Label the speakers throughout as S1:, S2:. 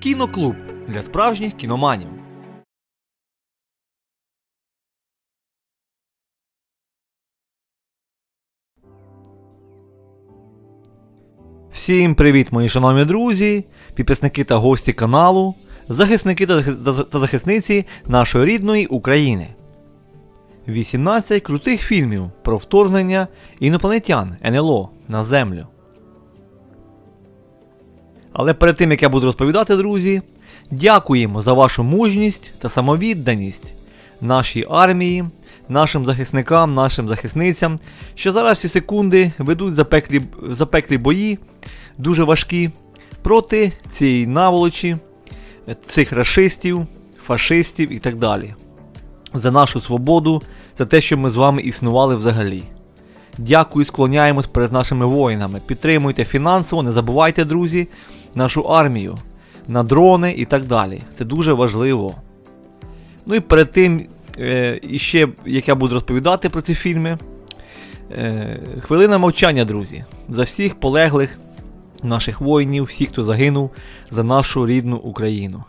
S1: Кіноклуб для справжніх кіноманів. Всім привіт, мої шановні друзі, підписники та гості каналу, захисники та захи- та за- та захисниці нашої рідної України. 18 крутих фільмів про вторгнення інопланетян НЛО на Землю. Але перед тим як я буду розповідати, друзі, дякуємо за вашу мужність та самовідданість нашій армії, нашим захисникам, нашим захисницям, що зараз всі секунди ведуть запеклі, запеклі бої, дуже важкі, проти цієї наволочі, цих расистів, фашистів і так далі. За нашу свободу, за те, що ми з вами існували взагалі. Дякую, склоняємось перед нашими воїнами. Підтримуйте фінансово, не забувайте, друзі, нашу армію, на дрони і так далі. Це дуже важливо. Ну і перед тим, е, і ще, як я буду розповідати про ці фільми, е, хвилина мовчання, друзі, за всіх полеглих наших воїнів, всіх, хто загинув за нашу рідну Україну.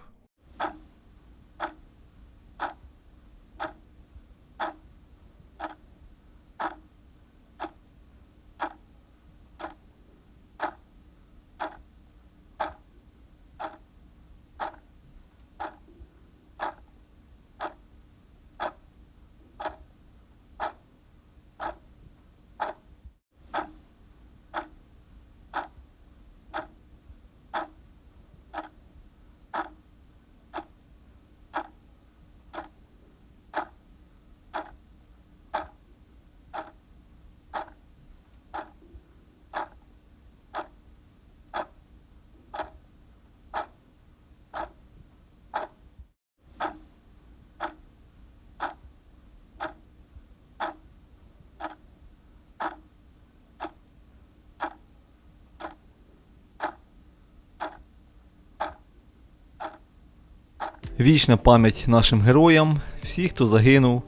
S1: Вічна пам'ять нашим героям, всі, хто загинув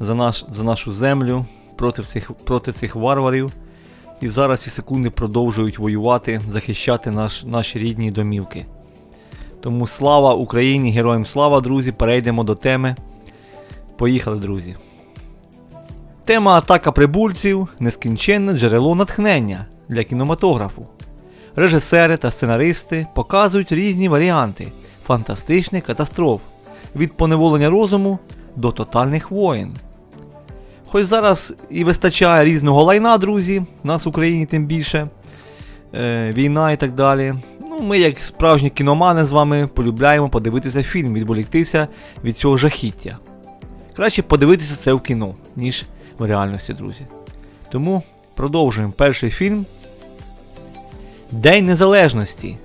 S1: за, наш, за нашу землю проти цих, проти цих варварів. І зараз ці секунди продовжують воювати, захищати наш, наші рідні домівки. Тому слава Україні, героям слава, друзі! Перейдемо до теми. Поїхали, друзі. Тема атака прибульців нескінченне джерело натхнення для кінематографу. Режисери та сценаристи показують різні варіанти фантастичних катастроф від поневолення розуму до тотальних воєн. Хоч зараз і вистачає різного лайна, друзі, нас в Україні тим більше, е, війна і так далі. Ну, ми, як справжні кіномани, з вами полюбляємо подивитися фільм, відволіктися від цього жахіття. Краще подивитися це в кіно, ніж в реальності, друзі. Тому продовжуємо перший фільм. День Незалежності.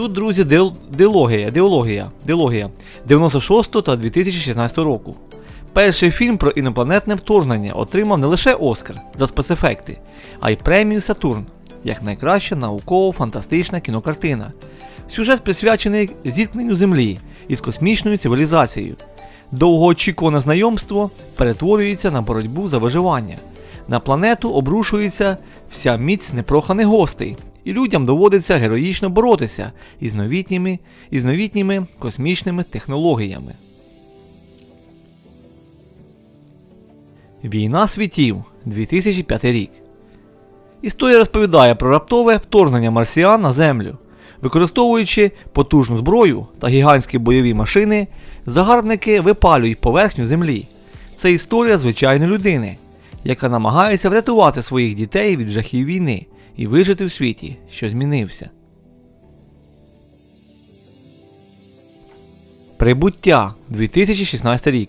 S1: Тут, друзі, дилогія, дилогія, дилогія 96 та 2016 року. Перший фільм про інопланетне вторгнення отримав не лише Оскар за спецефекти, а й премію Сатурн як найкраща науково-фантастична кінокартина. Сюжет присвячений зіткненню Землі із космічною цивілізацією. Довгоочікуване знайомство перетворюється на боротьбу за виживання. На планету обрушується вся міць непроханих гостей, і людям доводиться героїчно боротися із новітніми, із новітніми космічними технологіями. Війна світів 2005 рік. Історія розповідає про раптове вторгнення марсіан на Землю. Використовуючи потужну зброю та гігантські бойові машини, загарбники випалюють поверхню Землі. Це історія звичайної людини, яка намагається врятувати своїх дітей від жахів війни і вижити в світі, що змінився. Прибуття 2016 рік.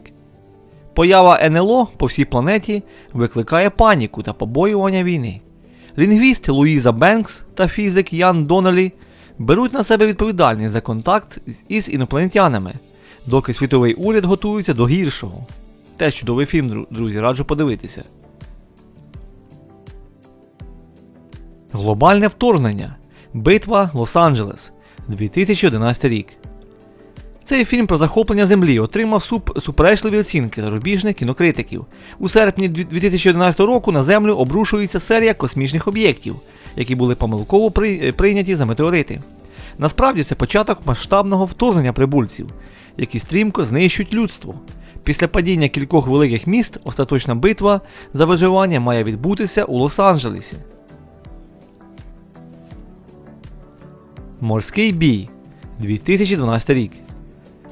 S1: Поява НЛО по всій планеті викликає паніку та побоювання війни. Лінгвіст Луїза Бенкс та фізик Ян Доннелі беруть на себе відповідальність за контакт із інопланетянами, доки світовий уряд готується до гіршого. Теж чудовий фільм, друзі, раджу подивитися. Глобальне вторгнення. Битва Лос-Анджелес 2011 рік. Цей фільм про захоплення землі отримав суп- суперечливі оцінки зарубіжних кінокритиків. У серпні 2011 року на землю обрушується серія космічних об'єктів, які були помилково при- прийняті за метеорити. Насправді це початок масштабного вторгнення прибульців, які стрімко знищують людство. Після падіння кількох великих міст остаточна битва за виживання має відбутися у Лос-Анджелесі. Морський бій 2012 рік.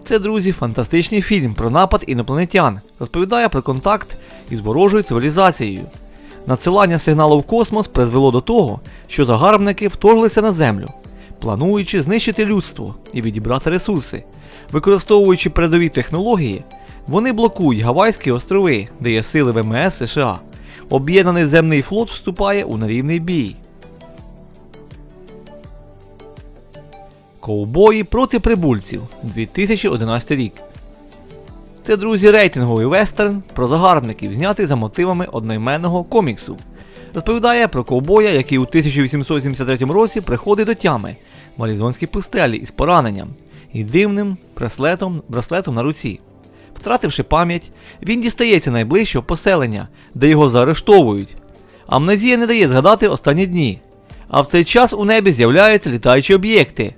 S1: Це, друзі, фантастичний фільм про напад інопланетян. Розповідає про контакт із ворожою цивілізацією. Надсилання сигналу в космос призвело до того, що загарбники вторглися на Землю, плануючи знищити людство і відібрати ресурси. Використовуючи передові технології, вони блокують Гавайські острови, де є сили ВМС США. Об'єднаний земний флот вступає у нерівний бій. Ковбої проти прибульців 2011 рік. Це, друзі, рейтинговий вестерн про загарбників, знятий за мотивами одноіменного коміксу. Розповідає про ковбоя, який у 1873 році приходить до тями в Аризонській пустелі із пораненням і дивним браслетом, браслетом на руці. Втративши пам'ять, він дістається найближчого поселення, де його заарештовують. Амнезія не дає згадати останні дні. А в цей час у небі з'являються літаючі об'єкти.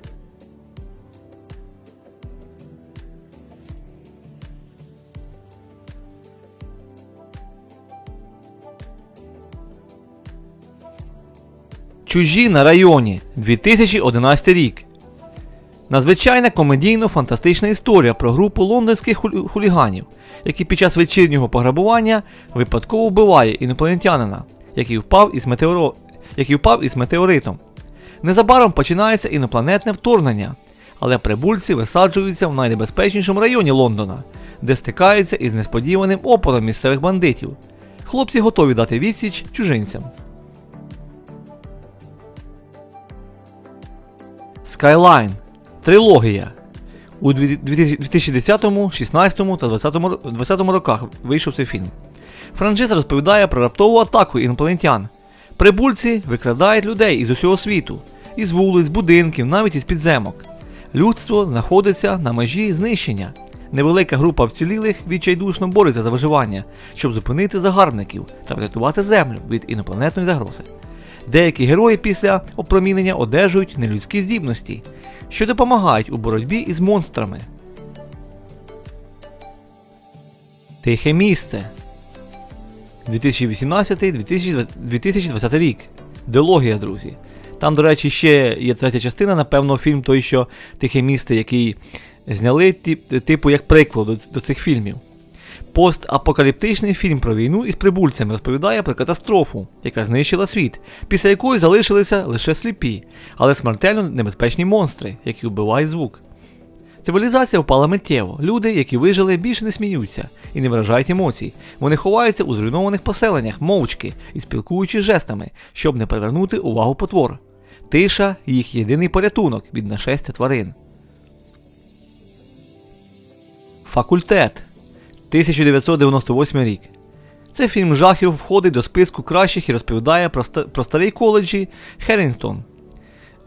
S1: Чужі на районі 2011 рік. Надзвичайна комедійно-фантастична історія про групу лондонських хулі- хуліганів, які під час вечірнього пограбування випадково вбиває інопланетянина, який впав із, метеоро... який впав із метеоритом. Незабаром починається інопланетне вторгнення, але прибульці висаджуються в найнебезпечнішому районі Лондона, де стикаються із несподіваним опором місцевих бандитів. Хлопці готові дати відсіч чужинцям. Skyline. Трилогія. У 2010, 16 та 20, 20 роках вийшов цей фільм. Франшиза розповідає про раптову атаку інопланетян. Прибульці викрадають людей із усього світу, із вулиць, будинків, навіть із підземок. Людство знаходиться на межі знищення. Невелика група вцілілих відчайдушно бореться за виживання, щоб зупинити загарбників та врятувати землю від інопланетної загрози. Деякі герої після опромінення одержують нелюдські здібності, що допомагають у боротьбі із монстрами. Тихе місце 2018-2020 рік. Дилогія, друзі. Там, до речі, ще є третя частина, напевно, фільм той, що Тихе місце, який зняли, типу як приквел до, до цих фільмів. Постапокаліптичний фільм про війну із прибульцями розповідає про катастрофу, яка знищила світ, після якої залишилися лише сліпі, але смертельно небезпечні монстри, які вбивають звук. Цивілізація впала миттєво. Люди, які вижили, більше не сміються і не виражають емоцій. Вони ховаються у зруйнованих поселеннях, мовчки і спілкуючись жестами, щоб не привернути увагу потвор. Тиша їх єдиний порятунок від нашестя тварин. Факультет 1998 рік. Цей фільм жахів входить до списку кращих і розповідає про, ста- про старий коледжі Херінгтон.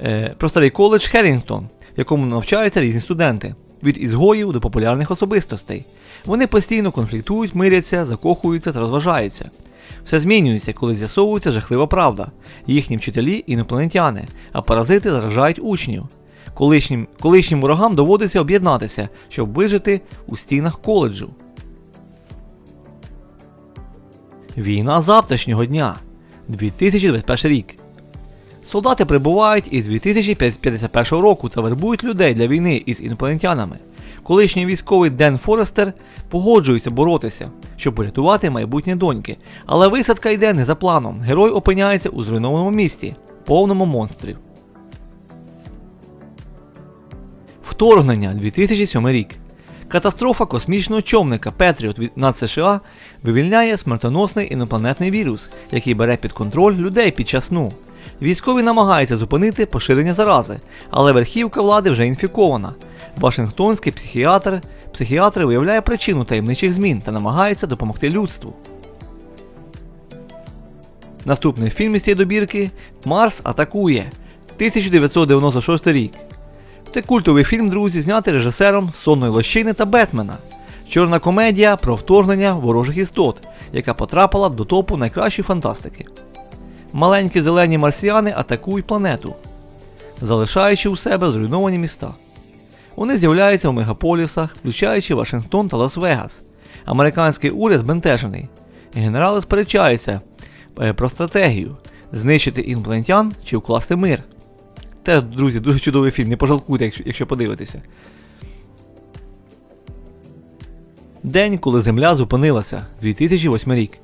S1: Е, про старий коледж Херінгтон, в якому навчаються різні студенти, від ізгоїв до популярних особистостей. Вони постійно конфліктують, миряться, закохуються та розважаються. Все змінюється, коли з'ясовується жахлива правда. Їхні вчителі інопланетяни, а паразити заражають учнів. Колишнім, колишнім ворогам доводиться об'єднатися, щоб вижити у стінах коледжу. Війна завтрашнього дня 2021 рік. Солдати прибувають із 2051 року та вербують людей для війни із інопланетянами. Колишній військовий Ден Форестер погоджується боротися, щоб порятувати майбутнє доньки. Але висадка йде не за планом. Герой опиняється у зруйнованому місті, повному монстрів. Вторгнення 2007 рік. Катастрофа космічного човника Петріот від над США вивільняє смертоносний інопланетний вірус, який бере під контроль людей під час сну. Військові намагаються зупинити поширення зарази, але верхівка влади вже інфікована. Вашингтонський психіатр, психіатр виявляє причину таємничих змін та намагається допомогти людству. Наступний фільм із цієї добірки Марс атакує 1996 рік. Це культовий фільм, друзі, знятий режисером Сонної лощини та Бетмена. Чорна комедія про вторгнення ворожих істот, яка потрапила до топу найкращої фантастики. Маленькі зелені марсіани атакують планету. залишаючи у себе зруйновані міста. Вони з'являються у мегаполісах, включаючи Вашингтон та Лас-Вегас. Американський уряд збентежений. Генерали сперечаються е, про стратегію знищити інопланетян чи укласти мир. Теж, друзі, дуже чудовий фільм, не пожалкуйте, якщо, якщо подивитеся. День, коли Земля зупинилася 2008 рік.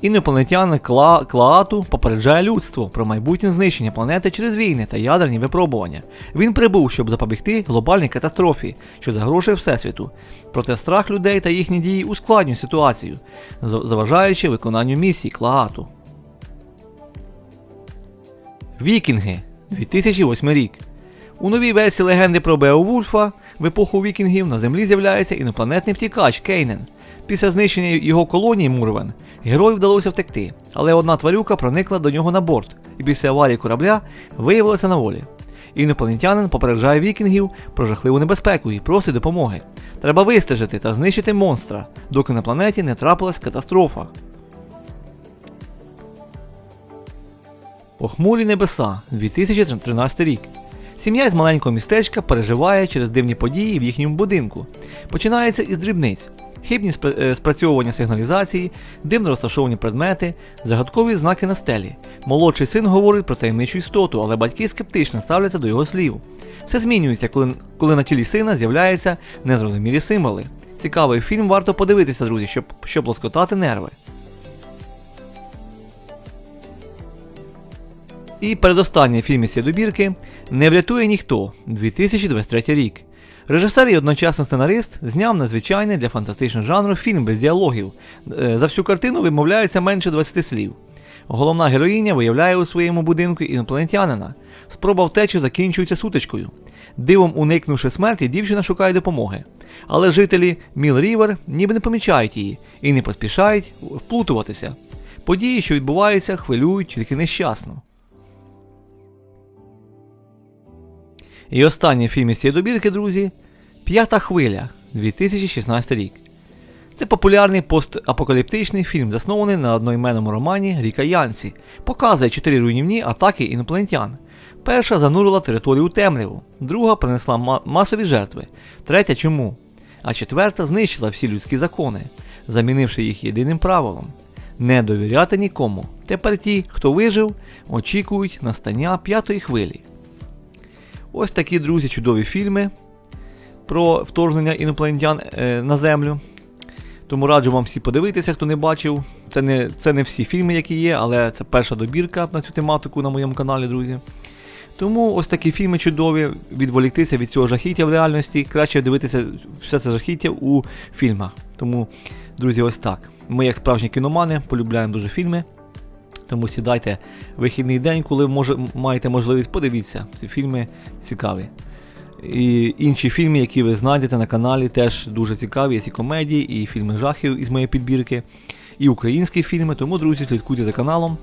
S1: Інопланетяни Кла... Клаату попереджає людство про майбутнє знищення планети через війни та ядерні випробування. Він прибув, щоб запобігти глобальній катастрофі, що загрожує Всесвіту. Проте страх людей та їхні дії ускладнюють ситуацію, заважаючи виконанню місії Клаату. Вікінги 2008 рік. У новій версії легенди про Беовульфа в епоху вікінгів на землі з'являється інопланетний втікач Кейнен. Після знищення його колонії Мурвен герою вдалося втекти, але одна тварюка проникла до нього на борт і після аварії корабля виявилася на волі. Інопланетянин попереджає вікінгів про жахливу небезпеку і просить допомоги. Треба вистежити та знищити монстра, доки на планеті не трапилась катастрофа. Похмурі небеса 2013 рік. Сім'я з маленького містечка переживає через дивні події в їхньому будинку. Починається із дрібниць. Хибні е, спрацьовування сигналізації, дивно розташовані предмети, загадкові знаки на стелі. Молодший син говорить про таємничу істоту, але батьки скептично ставляться до його слів. Все змінюється, коли, коли на тілі сина з'являються незрозумілі символи. Цікавий фільм варто подивитися, друзі, щоб, щоб лоскотати нерви. І передостанній фільм із цієї добірки Не врятує ніхто 2023 рік. Режисер і одночасно сценарист зняв надзвичайний для фантастичного жанру фільм без діалогів. Е, За всю картину вимовляється менше 20 слів. Головна героїня виявляє у своєму будинку інопланетянина. Спроба втечі закінчується сутичкою. Дивом уникнувши смерті, дівчина шукає допомоги. Але жителі Міл Рівер ніби не помічають її і не поспішають вплутуватися. Події, що відбуваються, хвилюють тільки нещасно. І останній фільм із цієї добірки, друзі, П'ята хвиля 2016 рік. Це популярний постапокаліптичний фільм, заснований на одноіменному романі Ріка Янці. Показує чотири руйнівні атаки інопланетян. Перша занурила територію темряву, друга принесла ма- масові жертви, третя чому? А четверта знищила всі людські закони, замінивши їх єдиним правилом не довіряти нікому. Тепер ті, хто вижив, очікують настання п'ятої хвилі. Ось такі, друзі, чудові фільми про вторгнення інопланетян е, на землю. Тому раджу вам всі подивитися, хто не бачив. Це не, це не всі фільми, які є, але це перша добірка на цю тематику на моєму каналі, друзі. Тому ось такі фільми чудові, відволіктися від цього жахіття в реальності. Краще дивитися все це жахіття у фільмах. Тому, друзі, ось так. Ми, як справжні кіномани, полюбляємо дуже фільми. Тому сідайте вихідний день, коли може, маєте можливість, подивіться. Ці фільми цікаві. І інші фільми, які ви знайдете на каналі, теж дуже цікаві. Є ці комедії, і фільми жахів із моєї підбірки, і українські фільми. Тому, друзі, слідкуйте за каналом.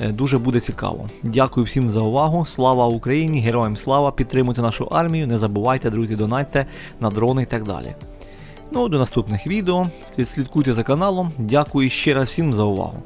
S1: Е, Дуже буде цікаво. Дякую всім за увагу. Слава Україні! Героям слава! Підтримуйте нашу армію. Не забувайте, друзі, донатьте на дрони і так далі. Ну, до наступних відео. Слідкуйте за каналом. Дякую ще раз всім за увагу.